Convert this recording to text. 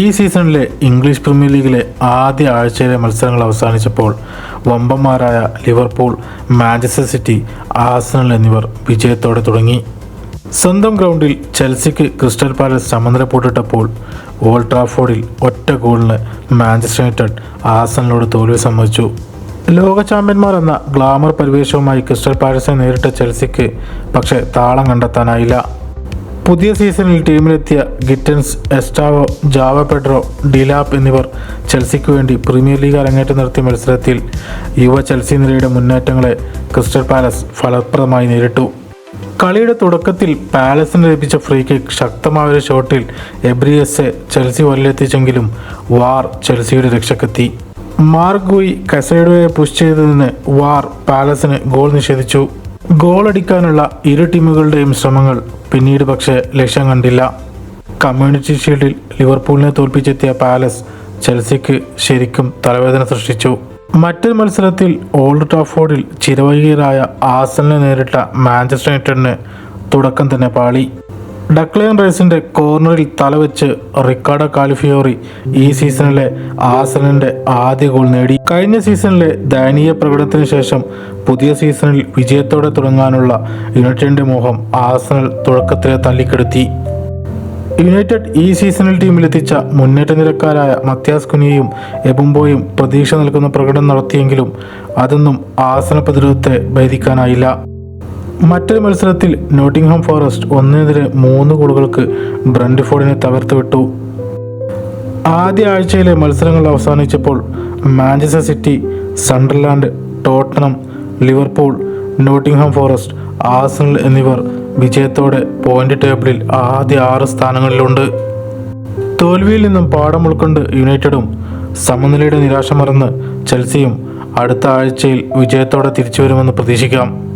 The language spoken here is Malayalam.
ഈ സീസണിലെ ഇംഗ്ലീഷ് പ്രീമിയർ ലീഗിലെ ആദ്യ ആഴ്ചയിലെ മത്സരങ്ങൾ അവസാനിച്ചപ്പോൾ വമ്പന്മാരായ ലിവർപൂൾ മാഞ്ചസ്റ്റർ സിറ്റി ആസനൽ എന്നിവർ വിജയത്തോടെ തുടങ്ങി. സ്വന്തം ഗ്രൗണ്ടിൽ ചെൽസിക്ക് ക്രിസ്റ്റൽ പാലസ് സമനില പൂട്ടിട്ടപ്പോൾ ഓൾഡ് ട്രാഫോർഡിൽ ഒറ്റ ഗോളിന് മാഞ്ചസ്റ്റർ യുണൈറ്റഡ് ആസനലോട് തോൽവി സമ്മതിച്ചു. ലോക ചാമ്പ്യന്മാർ എന്ന ഗ്ലാമർ പരിവേഷവുമായി ക്രിസ്റ്റൽ പാലസിനെ നേരിട്ട ചെൽസിക്ക് പക്ഷേ താളം കണ്ടെത്താനായില്ല. പുതിയ സീസണിൽ ടീമിലെത്തിയ Gittens Estevao Joao Pedro Delap എന്നിവർ ചെൽസിക്ക് വേണ്ടി പ്രീമിയർ ലീഗ് അരങ്ങേറ്റം നടത്തിയ മത്സരത്തിൽ യുവ ചെൽസി നിരയുടെ മുന്നേറ്റങ്ങളെ ക്രിസ്റ്റൽ പാലസ് ഫലപ്രദമായി നേരിട്ടു. കളിയുടെ തുടക്കത്തിൽ പാലസിന് ലഭിച്ച ഫ്രീ കിക്ക് ശക്തമായ ഒരു ഷോട്ടിൽ എബ്രിയസെ ചെൽസി വല്ലെത്തിച്ചെങ്കിലും വാർ ചെൽസിയുടെ രക്ഷക്കെത്തി. മാർഗുയി ഗുയി കസൈഡോയെ പുഷ് ചെയ്തതിന് വാർ പാലസിന് ഗോൾ നിഷേധിച്ചു. ഗോൾ അടിക്കാനുള്ള ഇരു ടീമുകളുടെയും ശ്രമങ്ങൾ പിന്നീട് പക്ഷേ ലക്ഷ്യം കണ്ടില്ല. കമ്മ്യൂണിറ്റി ഷീൽഡിൽ ലിവർപൂളിനെ തോൽപ്പിച്ചെത്തിയ പാലസ് ചെൽസിക്ക് ശരിക്കും തലവേദന സൃഷ്ടിച്ചു. മറ്റൊരു മത്സരത്തിൽ ഓൾഡ് ട്രാഫോർഡിൽ ചിരവൈകിയരായ ആസലിനെ നേരിട്ട മാഞ്ചസ്റ്റർ യുണൈറ്റഡിന് തുടക്കം തന്നെ പാളി. ഡക്ലയൻ റേസിന്റെ കോർണറിൽ തലവെച്ച് റിക്കാർഡോ കാലിഫിയോറി ഈ സീസണിലെ ആസനന്റെ ആദ്യ ഗോൾ നേടി. കഴിഞ്ഞ സീസണിലെ ദയനീയ പ്രകടനത്തിന് ശേഷം പുതിയ സീസണിൽ വിജയത്തോടെ തുടങ്ങാനുള്ള യുണൈറ്റഡിന്റെ മോഹം ആസനൽ തുടക്കത്തിലെ തല്ലിക്കെടുത്തി. യുണൈറ്റഡ് ഈ സീസണിൽ ടീമിലെത്തിച്ച മുന്നേറ്റ നിരക്കാരായ മത്യാസ് കുനിയയും എബുംബോയും പ്രതീക്ഷ നൽകുന്ന പ്രകടനം നടത്തിയെങ്കിലും അതൊന്നും ആസന പ്രതിരോധത്തെ ഭേദിക്കാനായില്ല. മറ്റൊരു മത്സരത്തിൽ നോട്ടിംഗ്ഹാം ഫോറസ്റ്റ് ഒന്നിനെതിരെ മൂന്ന് ഗോളുകൾക്ക് ബ്രണ്ട്ഫോർഡിനെ തകർത്ത് വിട്ടു ആദ്യ ആഴ്ചയിലെ മത്സരങ്ങൾ അവസാനിച്ചപ്പോൾ Manchester City Sunderland Tottenham Liverpool Nottingham Forest Arsenal എന്നിവർ വിജയത്തോടെ പോയിന്റ് ടേബിളിൽ ആദ്യ ആറ് സ്ഥാനങ്ങളിലുണ്ട്. തോൽവിയിൽ നിന്നും പാഠം ഉൾക്കൊണ്ട് യുണൈറ്റഡും സമനിലയുടെ നിരാശ മറന്ന് ചെൽസിയും അടുത്ത ആഴ്ചയിൽ വിജയത്തോടെ തിരിച്ചു വരുമെന്ന് പ്രതീക്ഷിക്കാം.